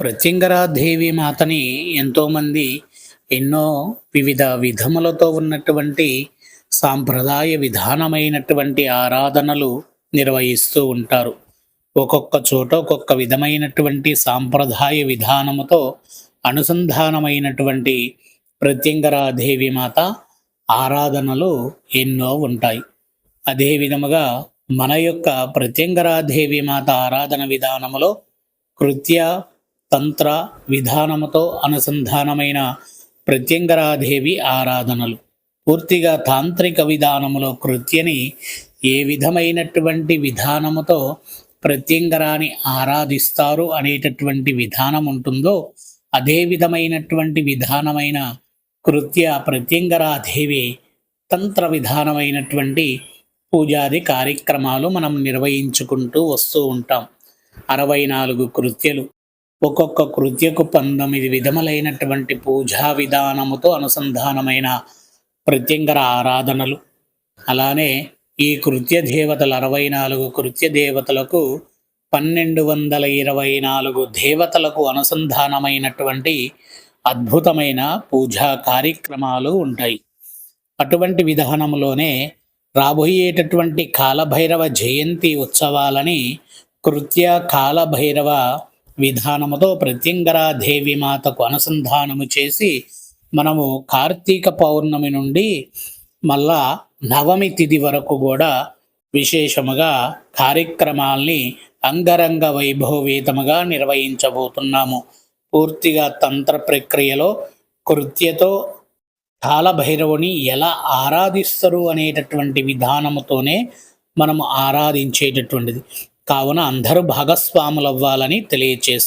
ప్రత్యంగరాదేవి మాతని ఎంతోమంది ఎన్నో వివిధ విధములతో ఉన్నటువంటి సాంప్రదాయ విధానమైనటువంటి ఆరాధనలు నిర్వహిస్తూ ఉంటారు. ఒక్కొక్క చోట ఒక్కొక్క విధమైనటువంటి సాంప్రదాయ విధానముతో అనుసంధానమైనటువంటి ప్రత్యంగరాదేవి మాత ఆరాధనలు ఎన్నో ఉంటాయి. అదే విధముగా మన యొక్క ప్రత్యంగరాదేవి మాత ఆరాధన విధానములో కృత్య తంత్ర విధానముతో అనుసంధానమైన ప్రత్యంగరాదేవి ఆరాధనలు. పూర్తిగా తాంత్రిక విధానములో కృత్యని ఏ విధమైనటువంటి విధానముతో ప్రత్యంగరాని ఆరాధిస్తారు అనేటటువంటి విధానం ఉంటుందో అదే విధమైనటువంటి విధానమైన కృత్య ప్రత్యంగరాదేవి తంత్ర విధానమైనటువంటి పూజాది కార్యక్రమాలు మనం నిర్వహించుకుంటూ వస్తూ ఉంటాం. అరవై నాలుగు కృత్యలు. ఒక్కొక్క కృత్యకు పంతొమ్మిది విధములైనటువంటి పూజా విధానముతో అనుసంధానమైన ప్రత్యంగర ఆరాధనలు. అలానే ఈ కృత్య దేవతలు అరవై నాలుగు కృత్య దేవతలకు పన్నెండు వందల ఇరవై నాలుగు దేవతలకు అనుసంధానమైనటువంటి అద్భుతమైన పూజా కార్యక్రమాలు ఉంటాయి. అటువంటి విధానంలోనే రాబోయేటటువంటి కాలభైరవ జయంతి ఉత్సవాలని కృత్య కాలభైరవ విధానముతో ప్రత్యంగరా దేవి మాతకు అనుసంధానము చేసి మనము కార్తీక పౌర్ణమి నుండి మళ్ళా నవమి తిథి వరకు కూడా విశేషముగా కార్యక్రమాల్ని అంగరంగ వైభవవేతముగా నిర్వహించబోతున్నాము. పూర్తిగా తంత్ర ప్రక్రియలో కృత్యతో కాలభైరవుని ఎలా ఆరాధిస్తారు అనేటటువంటి విధానముతోనే మనము ఆరాధించేటటువంటిది. కావున అందరూ భాగస్వాములవ్వాలని అవ్వాలని